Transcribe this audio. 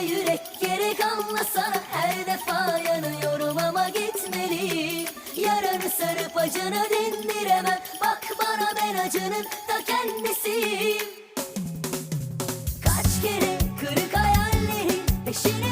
yürek gerek anlasana Her defa yanıyorum ama gitmeliyim. Yaranı sarıp acını dindiremem. Bak bana ben acının ta kendisiyim. Kaç kere kırık hayallerin peşine